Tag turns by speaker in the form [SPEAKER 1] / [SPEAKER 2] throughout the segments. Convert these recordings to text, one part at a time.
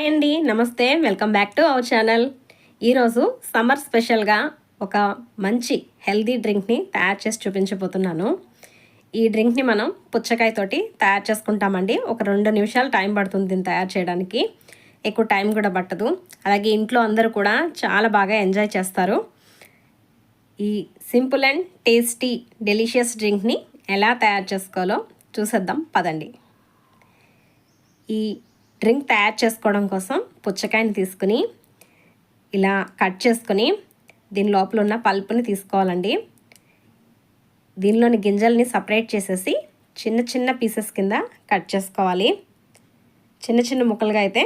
[SPEAKER 1] Hi అండి. నమస్తే. Welcome back to our channel. ఈరోజు సమ్మర్ స్పెషల్గా ఒక మంచి హెల్దీ డ్రింక్ని తయారు చేసి చూపించబోతున్నాను. ఈ డ్రింక్ని మనం పుచ్చకాయతోటి తయారు చేసుకుంటామండి. ఒక రెండు నిమిషాలు టైం పడుతుంది దీన్ని తయారు చేయడానికి. ఎక్కువ టైం కూడా పట్టదు. అలాగే ఇంట్లో అందరూ కూడా చాలా బాగా ఎంజాయ్ చేస్తారు. ఈ సింపుల్ అండ్ టేస్టీ డెలిషియస్ డ్రింక్ని ఎలా తయారు చేసుకోవాలో చూసేద్దాం. పదండి. ఈ డ్రింక్ తయారు చేసుకోవడం కోసం పుచ్చకాయని తీసుకుని ఇలా కట్ చేసుకుని దీని లోపల ఉన్న పల్పుని తీసుకోవాలండి. దీనిలోని గింజల్ని సపరేట్ చేసేసి చిన్న చిన్న పీసెస్ కింద కట్ చేసుకోవాలి. చిన్న చిన్న ముక్కలుగా అయితే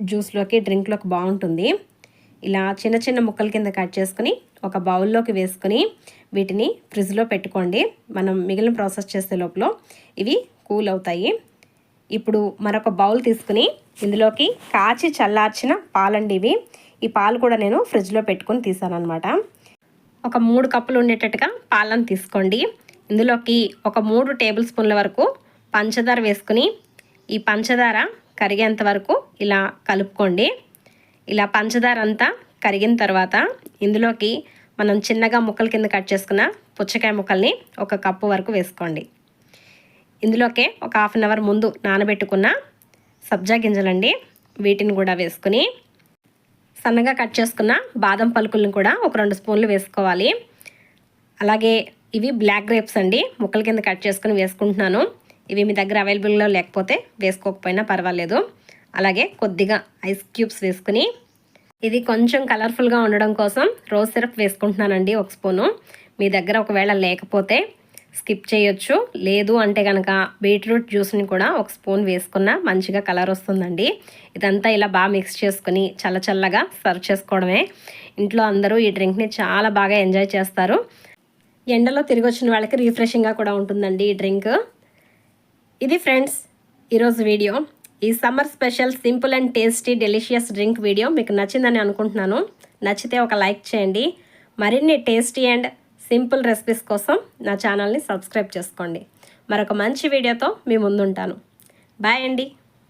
[SPEAKER 1] జ్యూస్లోకి డ్రింక్లోకి బాగుంటుంది. ఇలా చిన్న చిన్న ముక్కల కింద కట్ చేసుకుని ఒక బౌల్లోకి వేసుకుని వీటిని ఫ్రిడ్జ్లో పెట్టుకోండి. మనం మిగిలిన ప్రాసెస్ చేసే లోపల ఇవి కూల్ అవుతాయి. ఇప్పుడు మరొక బౌల్ తీసుకుని ఇందులోకి కాచి చల్లార్చిన పాలండి ఇవి ఈ పాలు కూడా నేను ఫ్రిడ్జ్లో పెట్టుకొని తీసాను అనమాట ఒక మూడు కప్పులు ఉండేటట్టుగా పాలను తీసుకోండి. ఇందులోకి ఒక మూడు టేబుల్ స్పూన్ల వరకు పంచదార వేసుకుని ఈ పంచదార కరిగేంత వరకు ఇలా కలుపుకోండి. ఇలా పంచదార అంతా కరిగిన తర్వాత ఇందులోకి మనం చిన్నగా ముక్కల కింద కట్ చేసుకున్న పుచ్చకాయ ముక్కల్ని ఒక కప్పు వరకు వేసుకోండి. ఇందులోకే ఒక హాఫ్ అన్ అవర్ ముందు నానబెట్టుకున్న సబ్జా గింజలండి. వీటిని కూడా వేసుకుని సన్నగా కట్ చేసుకున్న బాదం పలుకులను కూడా ఒక రెండు స్పూన్లు వేసుకోవాలి. అలాగే ఇవి బ్లాక్ గ్రేప్స్ అండి. ముక్కల కింద కట్ చేసుకుని వేసుకుంటున్నాను. ఇవి మీ దగ్గర అవైలబుల్లో లేకపోతే వేసుకోకపోయినా పర్వాలేదు. అలాగే కొద్దిగా ఐస్ క్యూబ్స్ వేసుకుని ఇది కొంచెం కలర్ఫుల్గా ఉండడం కోసం రోజ్ సిరప్ వేసుకుంటున్నానండి ఒక స్పూను. మీ దగ్గర ఒకవేళ లేకపోతే స్కిప్ చేయొచ్చు. లేదు అంటే కనుక బీట్రూట్ జ్యూస్ని కూడా ఒక స్పూన్ వేసుకున్న మంచిగా కలర్ వస్తుందండి. ఇదంతా ఇలా బాగా మిక్స్ చేసుకుని చల్ల చల్లగా సర్వ్ చేసుకోవడమే. ఇంట్లో అందరూ ఈ డ్రింక్ని చాలా బాగా ఎంజాయ్ చేస్తారు. ఎండలో తిరిగి వచ్చిన వాళ్ళకి రీఫ్రెషింగ్గా కూడా ఉంటుందండి ఈ డ్రింక్. ఇది ఫ్రెండ్స్ ఈరోజు వీడియో. ఈ summer special simple and tasty delicious drink video మీకు నచ్చిందని అనుకుంటున్నాను. నచ్చితే ఒక లైక్ చేయండి. మరిన్ని టేస్టీ అండ్ సింపుల్ రెసిపీస్ కోసం నా ఛానల్ని సబ్స్క్రైబ్ చేసుకోండి. మరొక మంచి వీడియోతో మీ ముందుంటాను. బాయ్ అండి.